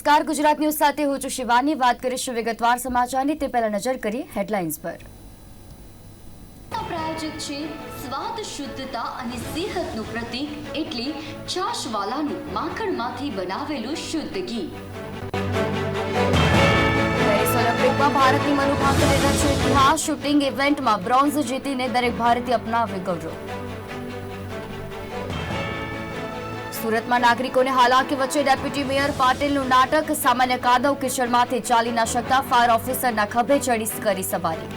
નમસ્કાર. ગુજરાત ન્યૂઝ સાથે હું છું શિવાની. વાત કરીશું વિગતવાર સમાચારની. તે પહેલા નજર કરીએ હેડલાઇન્સ પર. પ્રાયોજક છે સ્વાદ શુદ્ધતા અને સેહતનું પ્રતીક એટલે છાશવાલાનું માખણમાંથી બનાવેલું શુદ્ધ ઘી. ઓલિમ્પિકમાં ભારતની મનુ ભાકરે રચ્યો ઇતિહાસ શૂટિંગ ઇવેન્ટમાં બ્રોન્ઝ જીતીને દરેક ભારતીય અપનાવ્યો ગૌરવ. સુરતમાં નાગરિકોને હાલાકી વચ્ચે ડેપ્યુટી મેયર પાટીલનું નાટક, સામાન્ય કાદવ કિશનમાંથી ચાલી ન શકતા ફાયર ઓફિસરના ખભે ચડી કરી સવારી.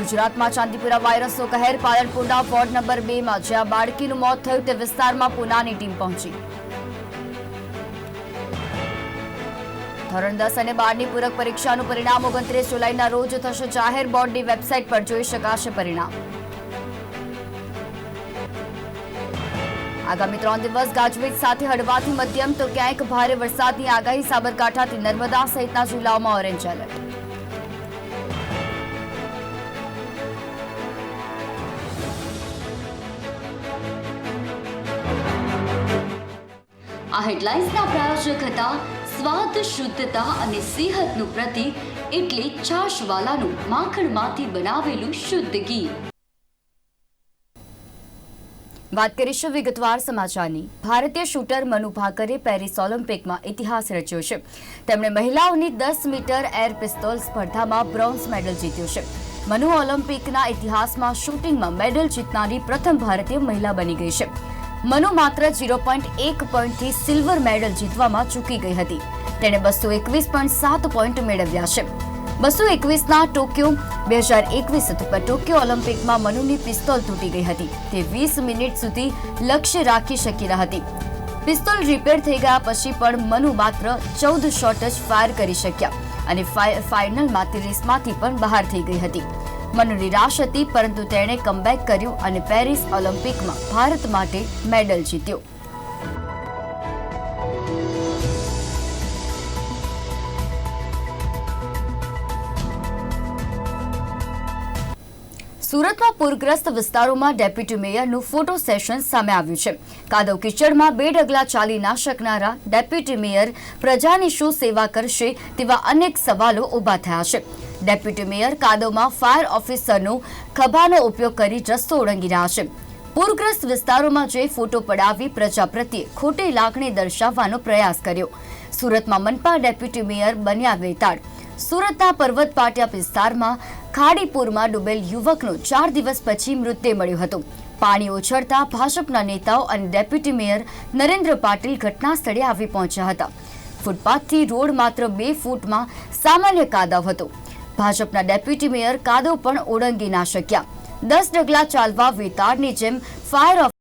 ગુજરાતમાં ચાંદીપુરા વાયરસનો કહેર પાલનપુરના વોર્ડ નંબર બેમાં, જ્યાં બાળકીનું મોત થયું તે વિસ્તારમાં પુનાની ટીમ પહોંચી. ધોરણ દસ અને બારની પૂરક પરીક્ષાનું પરિણામ ઓગણત્રીસ જુલાઈના રોજ થશે જાહેર બોર્ડની વેબસાઇટ પર જોઈ શકાશે પરિણામ. આગામી ત્રણ દિવસ ગાજવીજ સાથે હળવાથી મધ્યમ તો ક્યાંક ભારે વરસાદની આગાહી સાબરકાંઠાથી નર્મદા સહિતના જિલ્લાઓમાં ઓરેન્જ એલર્ટ. આ હેડલાઇન્સના પ્રાયોજક હતા સ્વાદ, શુદ્ધતા અને સેહતનું પ્રતીક એટલે છાશવાલાનું માખણમાંથી બનાવેલું શુદ્ધ ઘી. વાત કરીશું વિગતવાર સમાચારની. ભારતીય શૂટર મનુ ભાકરે પેરિસ ઓલિમ્પિકમાં ઇતિહાસ રચ્યો છે. તેમણે મહિલાઓની દસ મીટર એર પિસ્તોલ સ્પર્ધામાં બ્રોન્ઝ મેડલ જીત્યો છે. મનુ ઓલિમ્પિકના ઇતિહાસમાં શૂટિંગમાં મેડલ જીતનારી પ્રથમ ભારતીય મહિલા બની ગઈ છે. મનુ માત્ર ઝીરો પોઈન્ટ એક પોઈન્ટથી સિલ્વર મેડલ જીતવામાં ચૂકી ગઈ હતી. તેણે બસો એકવીસ પોઈન્ટ સાત પોઈન્ટ મેળવ્યા છે. બસો એકવીસના ટોક્યો, બે હજાર એકવીસ અથવા ટોક્યો ઓલિમ્પિકમાં મનુની પિસ્તોલ તૂટી ગઈ હતી. તે વીસ મિનિટ સુધી લક્ષ્ય રાખી શકી હતી. પિસ્તોલ રિપેર થઈ ગયા પછી પણ મનુ માત્ર ચૌદ શોટ જ ફાયર કરી શક્યા અને ફાઇ- ફાઇનલમાં તે રેસમાંથી પણ બહાર થઈ ગઈ હતી. મનુ નિરાશ હતી, પરંતુ તેણે કમબેક કર્યું અને પેરિસ ઓલિમ્પિકમાં ભારત માટે મેડલ જીત્યો. સુરતમાં પૂરગ્રસ્ત વિસ્તારોમાં ડેપ્યુટી મેયરનું ફોટો સેશન સામે આવ્યું છે. કાદવ કિચડમાં બે ડગલા ચાલી ના શકનારા ડેપ્યુટી મેયર પ્રજાની શું સેવા કરશે તેવા અનેક સવાલો ઊભા થયા છે. ડેપ્યુટી મેયર કાદવમાં ફાયર ઓફિસરનો ખભાનો ઉપયોગ કરી રસ્તો ઓળંગી રહ્યા છે. પૂરગ્રસ્ત વિસ્તારોમાં જઈ ફોટો પડાવી પ્રજા પ્રત્યે ખોટી લાગણી દર્શાવવાનો પ્રયાસ કર્યો. સુરતમાં મનપા ડેપ્યુટી મેયર બન્યા વેતાળ સુરતના પર્વત પાટિયા વિસ્તારમાં ખાડીપુરમાં ડૂબેલ યુવકનું ચાર દિવસ પછી મૃતદેહ મળ્યો હતો. પાણી ઓછળતા ભાજપના નેતાઓ અને ડેપ્યુટી મેયર નરેન્દ્ર પાટીલ ઘટના સ્થળે આવી પહોંચ્યા હતા. ફૂટપાથથી રોડ માત્ર બે ફૂટમાં સામાન્ય કાદવ હતો. ભાજપના ડેપ્યુટી મેયર કાદવ પણ ઓળંગી ના શક્યા. દસ ડગલા ચાલવા વેતાળની જેમ ફાયર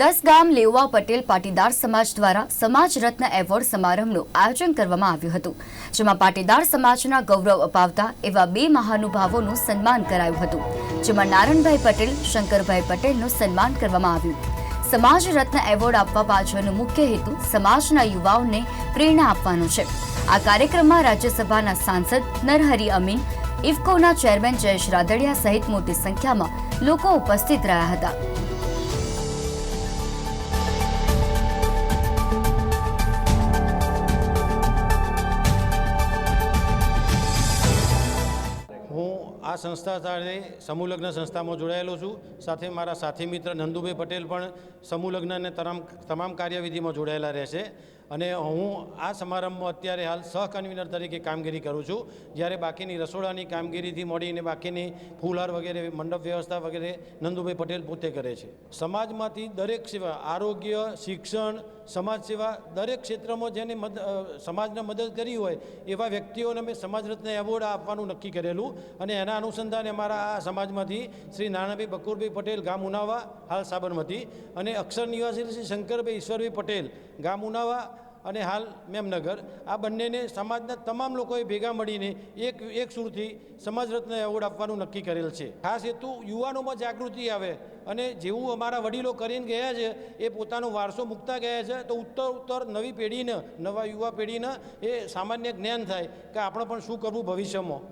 દસ ગામ લેવા પટેલ પાટીદાર સમાજ દ્વારા સમાજ રત્ન એવોર્ડ સમારંભનું આયોજન કરવામાં આવ્યું હતું, જેમાં પાટીદાર સમાજના ગૌરવ અપાવતા એવા બે મહાનુભાવોનું સન્માન કરાયું હતું, જેમાં નારણભાઈ પટેલ, શંકરભાઈ પટેલનું સન્માન કરવામાં આવ્યું. સમાજ રત્ન એવોર્ડ આપવા પાછળનો મુખ્ય હેતુ સમાજના યુવાઓને પ્રેરણા આપવાનો છે. આ કાર્યક્રમમાં રાજ્યસભાના સાંસદ નરહરી અમીન, ઇફકોના ચેરમેન જયેશ રાદડિયા સહિત મોટી સંખ્યામાં લોકો ઉપસ્થિત રહ્યા હતા. આ સંસ્થા સાથે સમૂહલગ્ન સંસ્થામાં જોડાયેલો છું. સાથે મારા સાથી મિત્ર નંદુભાઈ પટેલ પણ સમૂહલગ્ન અને તમામ તમામ કાર્યવિધિમાં જોડાયેલા રહેશે. અને હું આ સમારંભમાં અત્યારે હાલ સહ કન્વીનર તરીકે કામગીરી કરું છું. જ્યારે બાકીની રસોડાની કામગીરીથી મળીને બાકીની ફૂલહાર વગેરે, મંડપ વ્યવસ્થા વગેરે નંદુભાઈ પટેલ પોતે કરે છે. સમાજમાંથી દરેક સેવા, આરોગ્ય, શિક્ષણ, સમાજ સેવા દરેક ક્ષેત્રમાં જેને મદ સમાજને મદદ કરી હોય એવા વ્યક્તિઓને મેં સમાજ રત્ન એવોર્ડ આપવાનું નક્કી કરેલું. અને એના અનુસંધાને અમારા આ સમાજમાંથી શ્રી નાનાભાઈ બકુરભાઈ પટેલ ગામ ઉનાવા, હાલ સાબરમતી. અને અક્ષર નિવાસી શ્રી શંકરભાઈ ઈશ્વરભાઈ પટેલ ગામ ઉનાવા અને હાલ મેમનગર, આ બંનેને સમાજના તમામ લોકોએ ભેગા મળીને એક એક સુરથી સમાજ રત્ન એવોર્ડ આપવાનું નક્કી કરેલ છે. ખાસ હેતુ યુવાનોમાં જાગૃતિ આવે અને જેવું અમારા વડીલો કરીને ગયા છે, એ પોતાનો વારસો મૂકતા ગયા છે, તો ઉત્તર ઉત્તર નવી પેઢીને, નવા યુવા પેઢીને એ સામાન્ય જ્ઞાન થાય કે આપણે પણ શું કરવું ભવિષ્યમાં.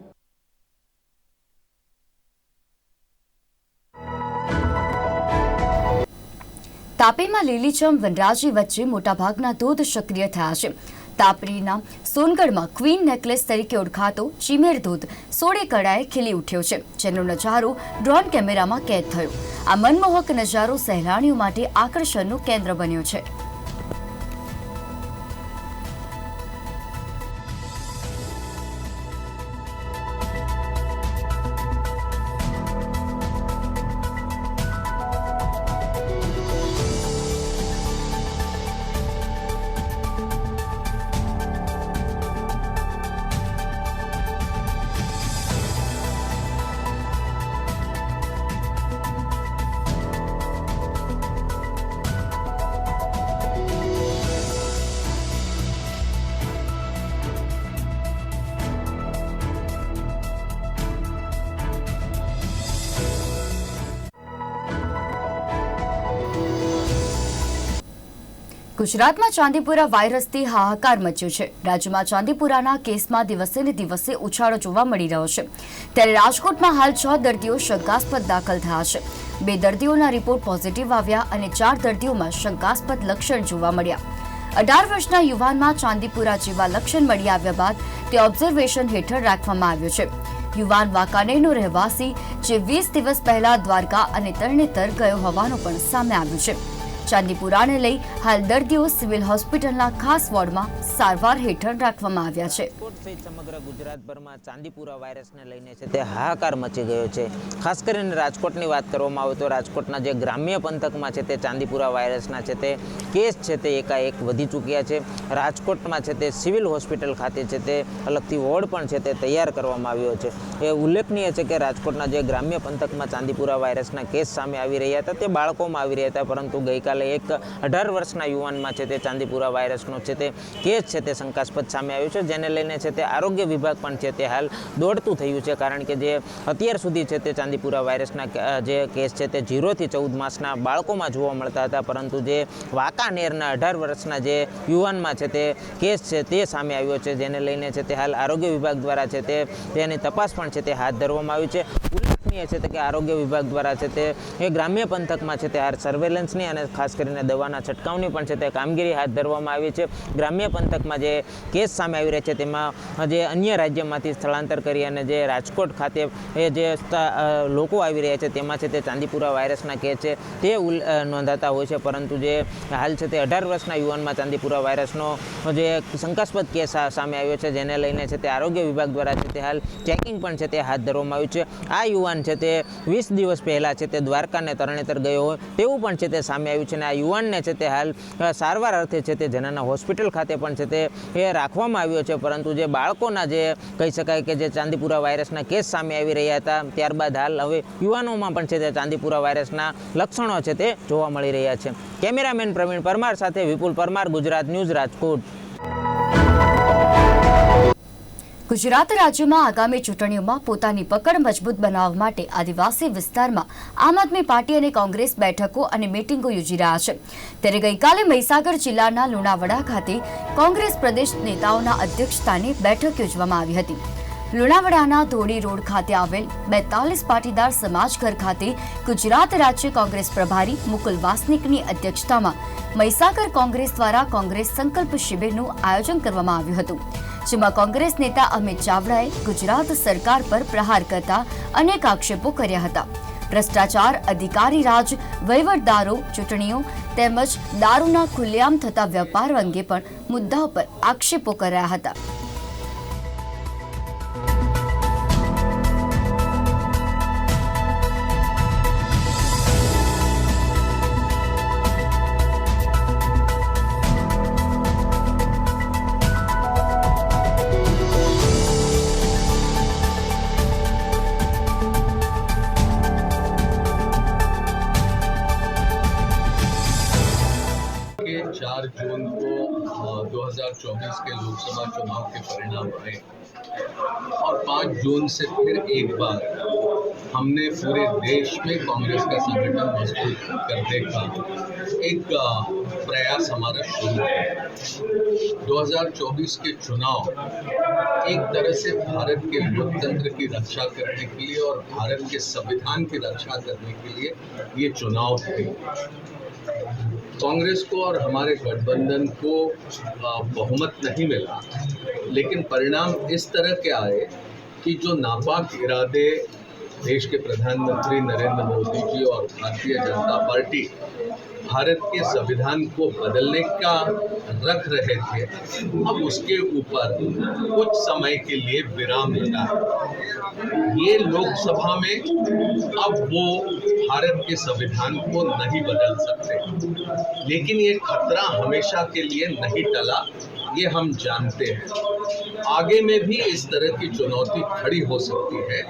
તાપીમાં લીલીછમ વનરાજી વચ્ચે મોટાભાગના ધોધ સક્રિય થયા છે. તાપરીના સોનગઢમાં ક્વીન નેકલેસ તરીકે ઓળખાતો ચીમેર ધોધ સોળે કળાએ ખીલી ઉઠ્યો છે, જેનો નજારો ડ્રોન કેમેરામાં કેદ થયો. આ મનમોહક નજારો સહેલાણીઓ માટે આકર્ષણનું કેન્દ્ર બન્યો છે. ગુજરાતમાં ચાંદીપુરા વાયરસથી હાહાકાર મચ્યો છે. રાજ્યમાં ચાંદીપુરાના કેસમાં દિવસે ને દિવસે ઉછાળો જોવા મળી રહ્યો છે. ત્યારે રાજકોટમાં હાલ છ દર્દીઓ શંકાસ્પદ દાખલ થયા છે. બે દર્દીઓના રિપોર્ટ પોઝિટિવ આવ્યા અને ચાર દર્દીઓમાં શંકાસ્પદ લક્ષણ જોવા મળ્યા. અઢાર વર્ષના યુવાનમાં ચાંદીપુરા જેવા લક્ષણ મળી આવ્યા બાદ તે ઓબ્ઝર્વેશન હેઠળ રાખવામાં આવ્યો છે. યુવાન વાંકાનેરનો રહેવાસી જે વીસ દિવસ પહેલા દ્વારકા અને તરણેતર ગયો હોવાનું પણ સામે આવ્યું છે. ચાંદીપુરાને લઈ હાલ દર્દીઓ સિવિલ હોસ્પિટલના ખાસ વોર્ડમાં સારવાર હેઠળ રાખવામાં આવ્યા છે. સમગ્ર ગુજરાતભરમાં ચાંદીપુરા વાયરસને લઈને છે તે હાહાકાર મચી ગયો છે. ખાસ કરીને રાજકોટની વાત કરવામાં આવે તો રાજકોટના જે ગ્રામ્ય પંથકમાં છે તે ચાંદીપુરા વાયરસના છે તે કેસ છે તે એકાએક વધી ચૂક્યા છે. રાજકોટમાં છે તે સિવિલ હોસ્પિટલ ખાતે છે તે અલગથી વોર્ડ પણ છે તે તૈયાર કરવામાં આવ્યો છે. એ ઉલ્લેખનીય છે કે રાજકોટના જે ગ્રામ્ય પંથકમાં ચાંદીપુરા વાયરસના કેસ સામે આવી રહ્યા હતા તે બાળકોમાં આવી રહ્યા હતા પરંતુ ગઈકાલે એક અઢાર વર્ષના યુવાનમાં છે તે ચાંદીપુરા વાયરસનો છે તે કેસ છે તે શંકાસ્પદ સામે આવ્યો છે જેને લઈને છે તે આરોગ્ય વિભાગ પણ છે તે હાલ દોડતું થયું છે કારણ કે જે અત્યાર સુધી છે તે ચાંદીપુરા વાયરસના જે કેસ છે તે ઝીરોથી ચૌદ માસના બાળકોમાં જોવા મળતા હતા પરંતુ જે વાંકાનેરના અઢાર વર્ષના જે યુવાનમાં છે તે કેસ છે તે સામે આવ્યો છે જેને લઈને છે તે હાલ આરોગ્ય વિભાગ દ્વારા છે તે તેની તપાસ પણ છે તે હાથ ધરવામાં આવી છે ઉલ્લેખનીય છે કે આરોગ્ય વિભાગ દ્વારા છે તે, એ ગ્રામ્ય પંથકમાં છે તે આ સર્વેલન્સની અને ખાસ કરીને દવાના છંટકાવની પણ છે તે કામગીરી હાથ ધરવામાં આવી છે. ગ્રામ્ય પંથકમાં જે કેસ સામે આવી રહ્યા છે તેમાં જે અન્ય રાજ્યમાંથી સ્થળાંતર કરી અને જે રાજકોટ ખાતે એ જે લોકો આવી રહ્યા છે તેમાં છે તે ચાંદીપુરા વાયરસના કેસ છે તે નોંધાતા હોય છે. પરંતુ જે હાલ છે તે અઢાર વર્ષના યુવાનમાં ચાંદીપુરા વાયરસનો જે શંકાસ્પદ કેસ સામે આવ્યો છે, જેને લઈને છે તે આરોગ્ય વિભાગ દ્વારા છે તે હાલ ચેકિંગ પણ છે તે હાથ ધરવામાં આવ્યું છે. આ યુવાન છે તે વીસ દિવસ પહેલાં છે તે દ્વારકાને તરણેતર ગયો હોય તેવું પણ છે તે સામે આવ્યું છે અને આ યુવાનને છે તે હાલ સારવાર અર્થે છે તે જનાના હોસ્પિટલ ખાતે પણ છે તે, એ રાખવામાં આવ્યો છે. પરંતુ જે બાળકોના જે કહી શકાય કે જે ચાંદીપુરા વાયરસના કેસ સામે આવી રહ્યા હતા, ત્યારબાદ હાલ હવે યુવાનોમાં પણ છે તે ચાંદીપુરા વાયરસના લક્ષણો છે તે જોવા મળી રહ્યા છે. કેમેરામેન પ્રવીણ પરમાર સાથે વિપુલ પરમાર, ગુજરાત ન્યૂઝ રાજકોટ. ગુજરાત રાજ્યમાં આગામી ચૂંટણીઓમાં પોતાની પકડ મજબૂત બનાવવા માટે આદિવાસી વિસ્તારમાં આમ આદમી પાર્ટી અને કોંગ્રેસ બેઠકો અને મિટિંગો યોજી રહ્યા છે. ત્યારે ગઈકાલે મહીસાગર જિલ્લાના લુણાવાડા ખાતે કોંગ્રેસ પ્રદેશ નેતાઓના અધ્યક્ષતાની બેઠક યોજવામાં આવી હતી. લુણાવાડાના ધોળી રોડ ખાતે આવેલ બેતાલીસ પાટીદાર સમાજઘર ખાતે ગુજરાત રાજ્ય કોંગ્રેસ પ્રભારી મુકુલ વાસનિકની અધ્યક્ષતામાં મહીસાગર કોંગ્રેસ દ્વારા કોંગ્રેસ સંકલ્પ શિબિરનું આયોજન કરવામાં આવ્યું હતું, જેમાં કોંગ્રેસ નેતા અમિત ચાવડાએ ગુજરાત સરકાર પર પ્રહાર કરતા અનેક આક્ષેપો કર્યા હતા. ભ્રષ્ટાચાર અધિકારી રાજ, વહીવટદારો, ચૂંટણીઓ તેમજ દારૂના ખુલ્લેઆમ થતા વેપાર અંગે પણ મુદ્દાઓ પર આક્ષેપો કર્યા હતા. परिणाम आए। और 5 जून से फिर एक बार हमने पूरे देश में कांग्रेस का संगठन मज़बूत करने का एक प्रयास हमारा शुरू है 2024 के चुनाव एक तरह से भारत के लोकतंत्र की रक्षा करने के लिए और भारत के संविधान की रक्षा करने के लिए ये चुनाव थे कांग्रेस को और हमारे गठबंधन को बहुमत नहीं मिला। लेकिन परिणाम इस तरह के आए कि जो नापाक इरादे देश के प्रधानमंत्री नरेंद्र मोदी जी और भारतीय जनता पार्टी भारत के संविधान को बदलने का रख रहे थे, अब उसके ऊपर कुछ समय के लिए विराम लगा ये लोकसभा में अब वो भारत के संविधान को नहीं बदल सकते। लेकिन ये खतरा हमेशा के लिए नहीं टला। ये हम जानते हैं आगे में भी इस तरह की चुनौती खड़ी हो सकती है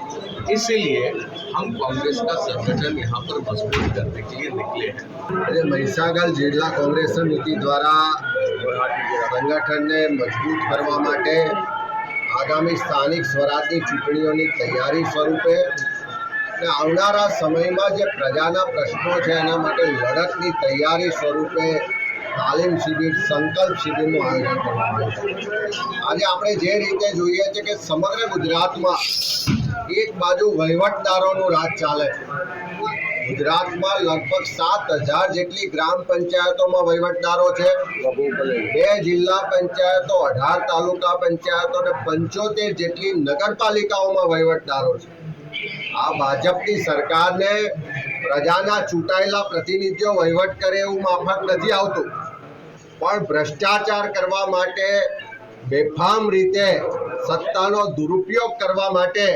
इसीलिए हम कांग्रेस का संगठन यहाँ पर मजबूत करने के लिए निकले हैं આજે મહીસાગર જિલ્લા કોંગ્રેસ સમિતિ દ્વારા સંગઠનને મજબૂત કરવા માટે આગામી સ્થાનિક સ્વરાજની ચૂંટણીઓની તૈયારી સ્વરૂપે અને આવનારા સમયમાં જે પ્રજાના પ્રશ્નો છે એના માટે લડતની તૈયારી સ્વરૂપે તાલીમ શિબિર, સંકલ્પ શિબિરનું આયોજન કરવામાં આવ્યું છે. આજે આપણે જે રીતે જોઈએ છે કે સમગ્ર ગુજરાતમાં એક બાજુ વહીવટદારોનું રાજ ચાલે છે. ગુજરાતમાં લગભગ સાત હજાર જેટલી ગ્રામ પંચાયતોમાં વહીવટદારો છે. બે જિલ્લા પંચાયતો, અઢાર તાલુકા પંચાયતો અને પંચોતેર જેટલી નગરપાલિકાઓમાં વહીવટદારો છે. આ ભાજપની સરકારને પ્રજાના ચૂંટાયેલા પ્રતિનિધિઓ વહીવટ કરે એવું માફક નથી આવતું. પણ ભ્રષ્ટાચાર કરવા માટે બેફામ રીતે સત્તાનો દુરુપયોગ કરવા માટે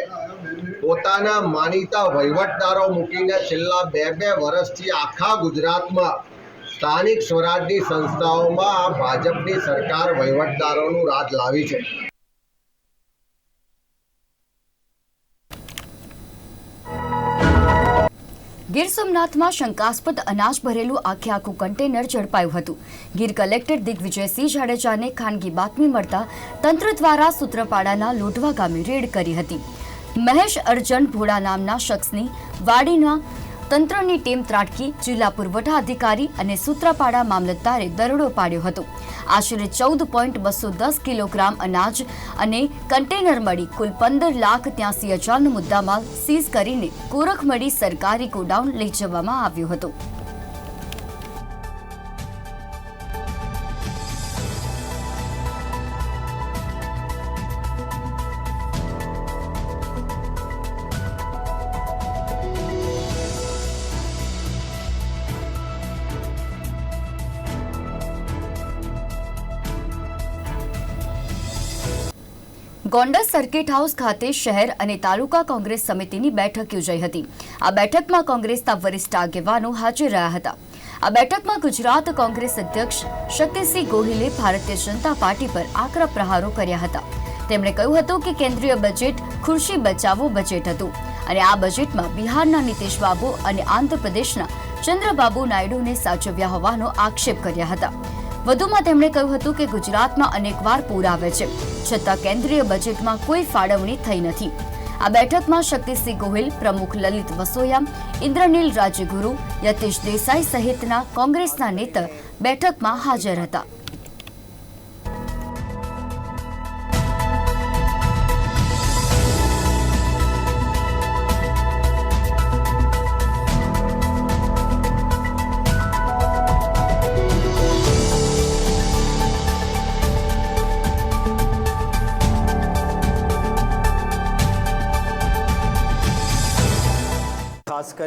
પોતાના માનીતા વહીવટદારો મૂકીને છેલ્લા બે બે વર્ષથી આખા ગુજરાતમાં સ્થાનિક સ્વરાજની સંસ્થાઓમાં ભાજપની સરકાર વહીવટદારોનું રાજ લાવી છે. ગીર સોમનાથમાં શંકાસ્પદ અનાજ ભરેલું આખે આખું કન્ટેનર ઝડપાયું હતું. ગીર કલેક્ટર દિગ્વિજયસિંહ જાડેજાને ખાનગી બાતમી મળતા તંત્ર દ્વારા સૂત્રપાડાના લોઢવા ગામે રેડ કરી હતી. મહેશ અર્જન ભોળા નામના શખ્સની વાડીના તંત્રની ટીમ ત્રાટકી, જિલ્લા પુરવઠા અધિકારી અને સૂત્રાપાડા મામલતદારે દરોડો પાડ્યો હતો. આશરે ચૌદ પોઈન્ટ બસો દસ કિલોગ્રામ અનાજ અને કન્ટેનર મળી કુલ પંદર લાખ ત્યાસી હજારનો મુદ્દામાલ સીઝ કરીને કોરખમડી સરકારી ગોડાઉન લઈ જવામાં આવ્યો હતો. ગોંડલ સર્કિટ હાઉસ ખાતે શહેર અને તાલુકા કોંગ્રેસ સમિતિની બેઠક યોજાઈ હતી. આ બેઠકમાં કોંગ્રેસના વરિષ્ઠ આગેવાનો હાજર રહ્યા હતા. આ બેઠકમાં ગુજરાત કોંગ્રેસ અધ્યક્ષ શક્તિસિંહ ગોહિલે ભારતીય જનતા પાર્ટી પર આકરા પ્રહારો કર્યા હતા. તેમણે કહ્યું હતું કે કેન્દ્રીય બજેટ ખુરશી બચાવો બજેટ હતું અને આ બજેટમાં બિહારના નીતિશ બાબુ અને આંધ્રપ્રદેશના ચંદ્રબાબુ નાયડુને સાચવ્યા હોવાનો આક્ષેપ કર્યા હતા. વધુમાં તેમણે કહ્યું હતું કે ગુજરાતમાં અનેકવાર પૂર આવે છે, છતાં કેન્દ્રીય બજેટમાં કોઈ ફાળવણી થઈ નથી. આ બેઠકમાં શક્તિસિંહ ગોહિલ, પ્રમુખ લલિત વસોયા, ઇન્દ્રનીલ રાજગુરુ, યતીશ દેસાઈ સહિતના કોંગ્રેસના નેતા બેઠકમાં હાજર હતા.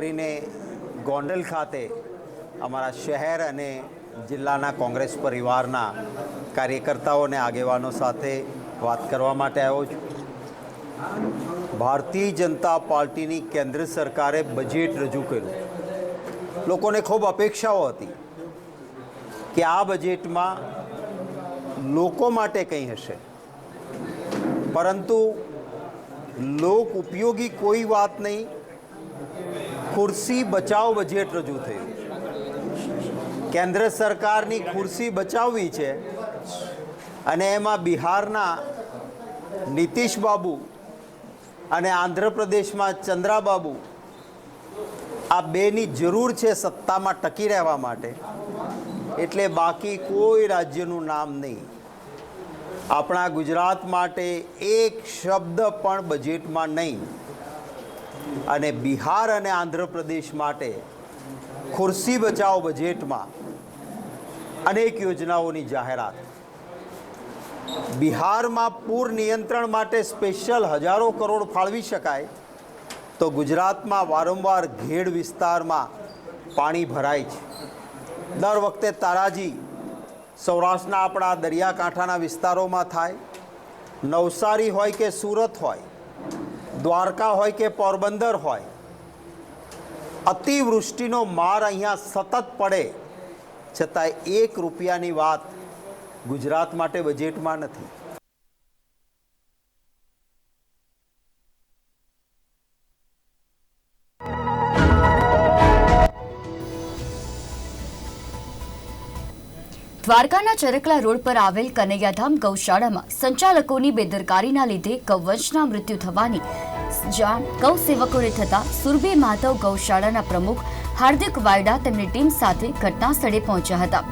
કરીને ગોંડલ ખાતે અમારા શહેર અને જિલ્લાના કોંગ્રેસ પરિવારના કાર્યકર્તાઓ અને આગેવાનો સાથે વાત કરવા માટે આવ્યો છું. ભારતીય જનતા પાર્ટીની કેન્દ્ર સરકારે બજેટ રજૂ કર્યું. લોકોને ખૂબ અપેક્ષાઓ હતી કે આ બજેટમાં લોકો માટે કંઈ હશે. પરંતુ લોક ઉપયોગી કોઈ વાત નહીં. ખુરશી બચાવ બજેટ રજૂ થયું. કેન્દ્ર સરકારની ખુરશી બચાવવી છે અને એમાં બિહારના નીતિશ બાબુ અને આંધ્રપ્રદેશમાં ચંદ્રાબાબુ આ બેની જરૂર છે સત્તામાં ટકી રહેવા માટે. એટલે બાકી કોઈ રાજ્યનું નામ નહીં. આપણા ગુજરાત માટે એક શબ્દ પણ બજેટમાં નહીં. અને બિહાર અને આંધ્રપ્રદેશ માટે ખુરશી બચાવ બજેટમાં અનેક યોજનાઓની જાહેરાત. બિહારમાં પૂર નિયંત્રણ માટે સ્પેશિયલ હજારો કરોડ ફાળવી શકાય તો ગુજરાતમાં વારંવાર ઘેડ વિસ્તારમાં પાણી ભરાય છે. દર વખતે તારાજી સૌરાષ્ટ્રના આપણા દરિયાકાંઠાના વિસ્તારોમાં થાય. નવસારી હોય કે સુરત હોય દ્વારકા હોય કે પોરબંદર હોય, અતિવૃષ્ટિનો માર અહીંયા સતત પડે છતાં એક રૂપિયાની વાત ગુજરાત માટે બજેટમાં નથી. દ્વારકાના ચરકલા રોડ પર આવેલ કનૈયાધામ ગૌશાળામાં સંચાલકોની બેદરકારીના લીધે ગૌવંશના મૃત્યુ થવાની જાણ ગૌ સેવકોને થતા સુરભી માધવ ગૌશાળાના પ્રમુખ હાર્દિક વાયડા તેમની ટીમ સાથે ઘટના સ્થળે પહોંચ્યા હતા.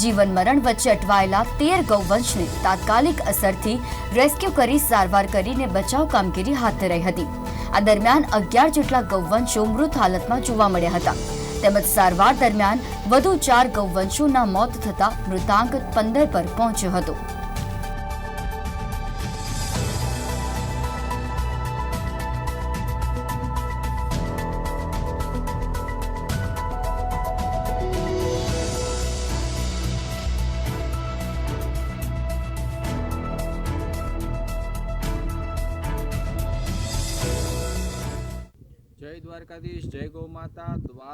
જીવન મરણ વચ્ચે અટવાયેલા તેર ગૌવંશને તાત્કાલિક અસરથી રેસ્ક્યુ કરી સારવાર કરીને બચાવ કામગીરી હાથ ધરાઈ હતી. આ દરમિયાન અગિયાર જેટલા ગૌવંશો મૃત હાલતમાં જોવા મળ્યા હતા. તેમજ સારવાર દરમિયાન વધુ ચાર ગૌવંશોના મોત થતા મૃતાંક પંદર પર પહોંચ્યો હતો.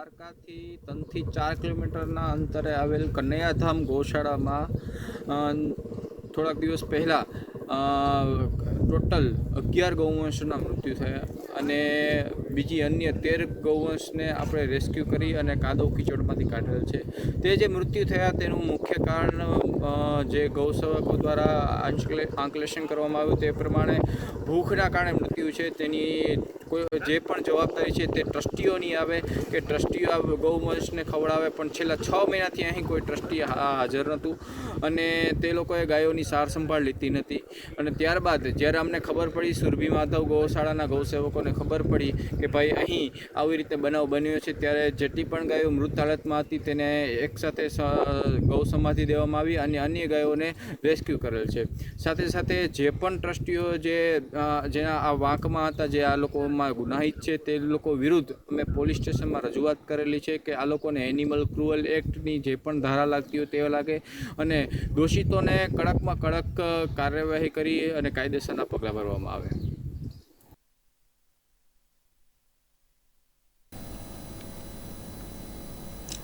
દ્વારકાથી ત્રણથી ચાર કિલોમીટરના અંતરે આવેલ કનૈયાધામ ગૌશાળામાં થોડાક દિવસ પહેલાં ટોટલ અગિયાર ગૌવંશના મૃત્યુ થયા. અને બીજી અન્ય તેર ગૌવંશને આપણે રેસ્ક્યુ કરી અને કાદવ કીચડમાંથી કાઢેલ છે. તે જે મૃત્યુ થયા તેનું મુખ્ય કારણ જે ગૌસેવકો દ્વારા આંકલે આંકલેશન કરવામાં આવ્યું તે પ્રમાણે ભૂખના કારણે મૃત્યુ છે. તેની કોઈ, જે પણ જવાબદારી છે તે ટ્રસ્ટીઓની આવે કે ટ્રસ્ટીઓ આ ગૌવંશને ખવડાવે, પણ છેલ્લા છ મહિનાથી અહીં કોઈ ટ્રસ્ટી હાજર નહોતું અને તે લોકોએ ગાયોની સાર સંભાળ લીધી નથી અને ત્યારબાદ જ્યારે અમને ખબર પડી, સુરભી માધવ ગૌશાળાના ગૌસેવકોને ખબર પડી કે ભાઈ અહીં આવી રીતે બનાવ બન્યો છે. ત્યારે જેટલી પણ ગાયો મૃત હાલતમાં હતી તેને એકસાથે ગૌ સમાધિ દેવામાં આવી અને અન્ય ગાયોને રેસ્ક્યુ કરેલ છે. સાથે સાથે જે પણ ટ્રસ્ટીઓ જે જેના આ વાંકમાં હતા, જે આ લોકોમાં ગુનાહિત છે, તે લોકો વિરુદ્ધ અમે પોલીસ સ્ટેશનમાં રજૂઆત કરેલી છે કે આ લોકોને એનિમલ ક્રુઅલ એક્ટની જે પણ ધારા લાગતી હોય તે લાગે અને દોષિતોને કડકમાં કડક કાર્યવાહી કરી અને કાયદેસરના પગલાં ભરવામાં આવે.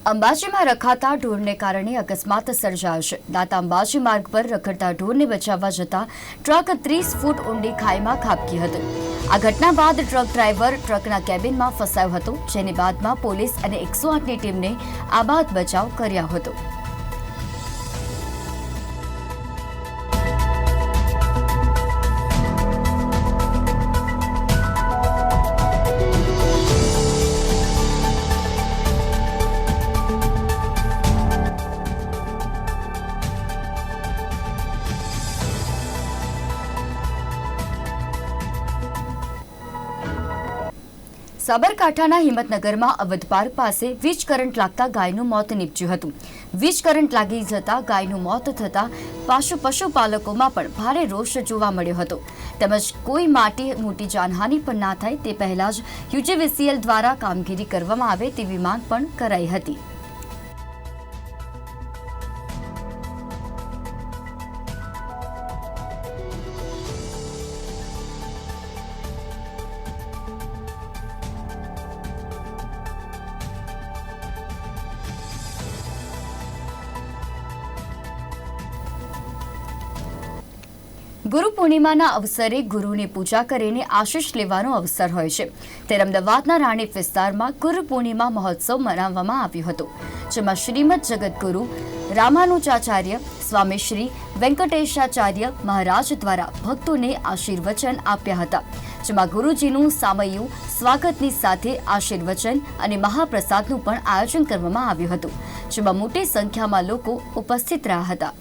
અંબાજીમાં રખાતા ઢોરને કારણે અકસ્માત સર્જાયો છે. દાતા અંબાજી માર્ગ પર રખડતા ઢોરને બચાવવા જતા ટ્રક ત્રીસ ફૂટ ઊંડી ખાઈમાં ખાબકી હતી. આ ઘટના બાદ ટ્રક ડ્રાઈવર ટ્રકના કેબિનમાં ફસાયો હતો, જેની બાદમાં પોલીસ અને એકસો આઠની ટીમને આબાદ બચાવ કર્યો હતો. સાબરકાંઠાના હિંમતનગરમાં અવધ પાર્ક પાસે વીજ કરંટ લાગતા ગાયનું મોત નીપજ્યું હતું. વીજ કરંટ લાગી જતા ગાયનું મોત થતા પાશુ પશુપાલકોમાં પણ ભારે રોષ જોવા મળ્યો હતો. તેમજ કોઈ માટી મોટી જાનહાનિ પણ ના થાય તે પહેલા જ યુજીવીસીએલ દ્વારા કામગીરી કરવામાં આવે તેવી માંગ પણ કરાઈ હતી. પૂર્ણિમાના અવસરે ગુરુની પૂજા કરીને આશીષ લેવાનો અવસર હોય છે. ત્યારે અમદાવાદના રાણીપ વિસ્તારમાં ગુરુ પૂર્ણિમા મહોત્સવ મનાવવામાં આવ્યો હતો, જેમાં શ્રીમદ જગદગુરુ રામાનુજાચાર્ય, સ્વામી શ્રી વેંકટેશાચાર્ય મહારાજ દ્વારા ભક્તોને આશીર્વચન આપ્યા હતા, જેમાં ગુરુજીનું સામયું, સ્વાગતની સાથે આશીર્વચન અને મહાપ્રસાદનું પણ આયોજન કરવામાં આવ્યું હતું, જેમાં મોટી સંખ્યામાં લોકો ઉપસ્થિત રહ્યા હતા.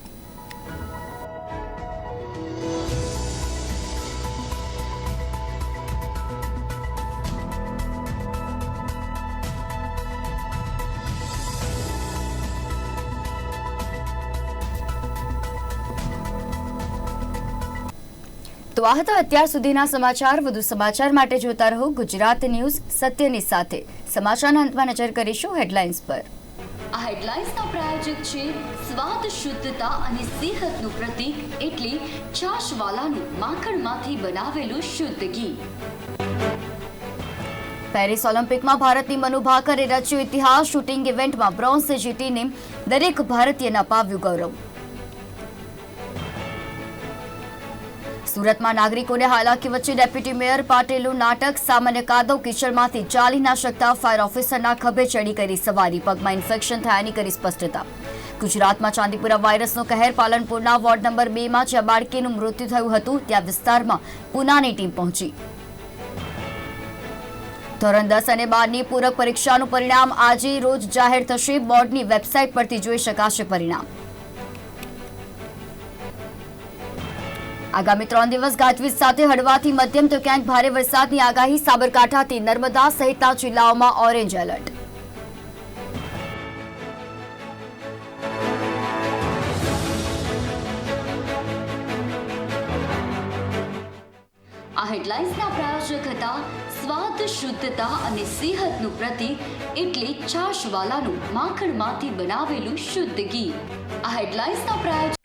તો આ હતા અત્યાર સુધીના સમાચાર. વધુ સમાચાર માટે જોતા રહો ગુજરાત ન્યૂઝ સત્યની સાથે. સમાચારના અંતમાં નજર કરીશું હેડલાઇન્સ પર. આ હેડલાઇન્સના પ્રાયોજક છે સ્વાદ શુદ્ધતા અને સેહતનું પ્રતીક એટલે છાશવાલાનું માખણમાંથી બનાવેલું શુદ્ધ ઘી. પેરિસ ઓલિમ્પિકમાં ભારતની મનુ ભાકરે રચ્યો ઇતિહાસ. શૂટિંગ ઇવેન્ટમાં બ્રોન્ઝ જીતીને દરેક ભારતીયને અપાવ્યું ગૌરવ. સુરતમાં નાગરિકોને હાલાકી વચ્ચે ડેપ્યુટી મેયર પાટીલનું નાટક, સામાન્ય કાદવ, કિચડમાંથી ચાલી ના શકતા ફાયર ઓફિસરના ખભે ચડી કરી સવારી. પગમાં ઇન્ફેક્શન થયાની કરી સ્પષ્ટતા. ગુજરાતમાં ચાંદીપુરા વાયરસનો કહેર પાલનપુરના વોર્ડ નંબર બેમાં જ્યાં બાળકીનું મૃત્યુ થયું હતું, ત્યાં વિસ્તારમાં પુનાની ટીમ પહોંચી. ધોરણ દસ અને બારની પૂરક પરીક્ષાનું પરિણામ આજે રોજ જાહેર થશે. બોર્ડની વેબસાઇટ પરથી જોઈ શકાશે પરિણામ. આગામી ત્રણ દિવસ ગાજવીજ સાથે હળવાથી મધ્યમ તો ક્યાંક ભારે વરસાદની આગાહી સાબરકાંઠાથી નર્મદા સહિતના જિલ્લાઓમાં ઓરેન્જ એલર્ટ. આ હેડલાઇન્સના પ્રાયોજક હતા સ્વાદ, શુદ્ધતા અને સેહતનું પ્રતીક એટલે છાશવાલાનું માખણમાંથી બનાવેલું શુદ્ધ ઘી. આ હેડલાઇન્સના પ્રાયોજક